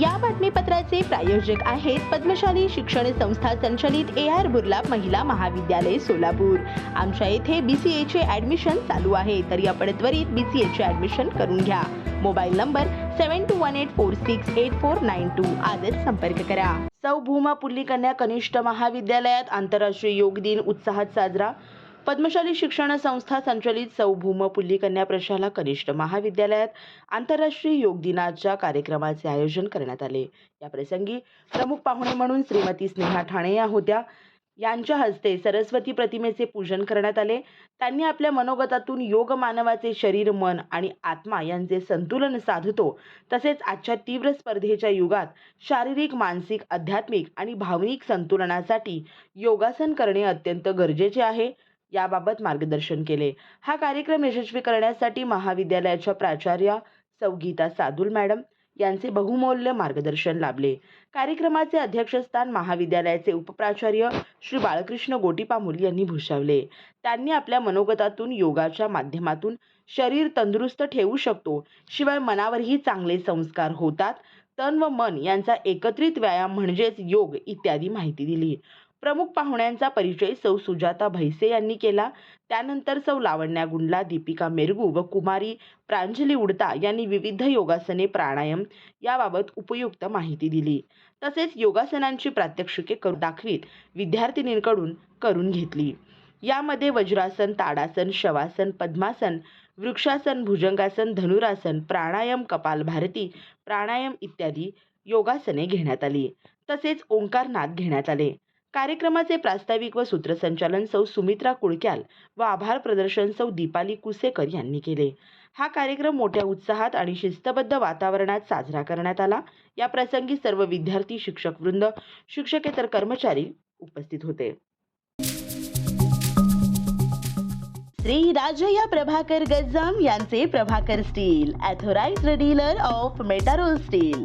या बातमीपत्राचे प्रायोजक आहेत पद्मशाली शिक्षण संस्था संचलित ए आर बुर्ला महिला महाविद्यालय सोलापूर. आमच्या येथे बी सी एचे ॲडमिशन चालू आहे तरी आपण त्वरित बी सी एचे ॲडमिशन करून घ्या. Mobile number seven two one eight four six eight four nine two आजच संपर्क करा. सौ भूमा पुल्ली कन्या कनिष्ठ महाविद्यालयात आंतरराष्ट्रीय योग दिन उत्साहात साजरा. पद्मशाली शिक्षण संस्था संचलित सौभूम पुल्ली कन्या प्रशाला कनिष्ठ महाविद्यालयात आंतरराष्ट्रीय योग दिनाच्या कार्यक्रमाचे आयोजन करण्यात आले. या प्रसंगी प्रमुख पाहुणे म्हणून श्रीमती स्नेहा ठाणे या होत्या. यांच्या हस्ते सरस्वती प्रतिमेचे पूजन करण्यात आले. त्यांनी आपल्या मनोगतातून योग मानवाचे शरीर मन आणि आत्मा यांचे संतुलन साधतो. तसेच आजच्या तीव्र स्पर्धेच्या युगात शारीरिक मानसिक आध्यात्मिक आणि भावनिक संतुलनासाठी योगासन करणे अत्यंत गरजेचे आहे. याबाबत मार्गदर्शन केले. हा कार्यक्रम यशस्वी करण्यासाठी महाविद्यालयाच्या प्राचार्या सौगीता सादुल मॅडम यांचे बहुमौल्य मार्गदर्शन लाभले. कार्यक्रमाचे अध्यक्षस्थान महाविद्यालयाचे उपप्राचार्य श्री बाळकृष्ण गोटीपामुल यांनी भूषवले. त्यांनी आपल्या मनोगतातून योगाच्या माध्यमातून शरीर तंदुरुस्त ठेवू शकतो. शिवाय मनावरही चांगले संस्कार होतात. तन व मन यांचा एकत्रित व्यायाम म्हणजेच योग इत्यादी माहिती दिली. प्रमुख पाहुण्यांचा परिचय सौ सुजाता भैसे यांनी केला. त्यानंतर सौ लावण्या गुंडला दीपिका मेरगू व कुमारी प्रांजली उडता यांनी विविध योगासने प्राणायाम याबाबत उपयुक्त माहिती दिली. तसेच योगासनांची प्रात्यक्षिके करू दाखवीत विद्यार्थिनींकडून करून घेतली. यामध्ये वज्रासन ताडासन शवासन पद्मासन वृक्षासन भुजंगासन धनुरासन प्राणायाम कपालभारती प्राणायाम इत्यादी योगासने घेण्यात आली. तसेच ओंकारनाद घेण्यात आले. कार्यक्रमाचे प्रास्ताविक व सूत्रसंचालन सौ सुमित्रा कुळक्याल व आभार प्रदर्शन सौ दीपाली कुसेकर यांनी केले. हा कार्यक्रम मोठ्या उत्साहात आणि शिस्तबद्ध वातावरणात साजरा करण्यात आला. या प्रसंगी सर्व विद्यार्थी शिक्षक वृंद शिक्षकेतर कर्मचारी उपस्थित होते. श्री राजया प्रभाकर गज्जाम यांचे Prabhakar steel authorised dealer of Metarol steel.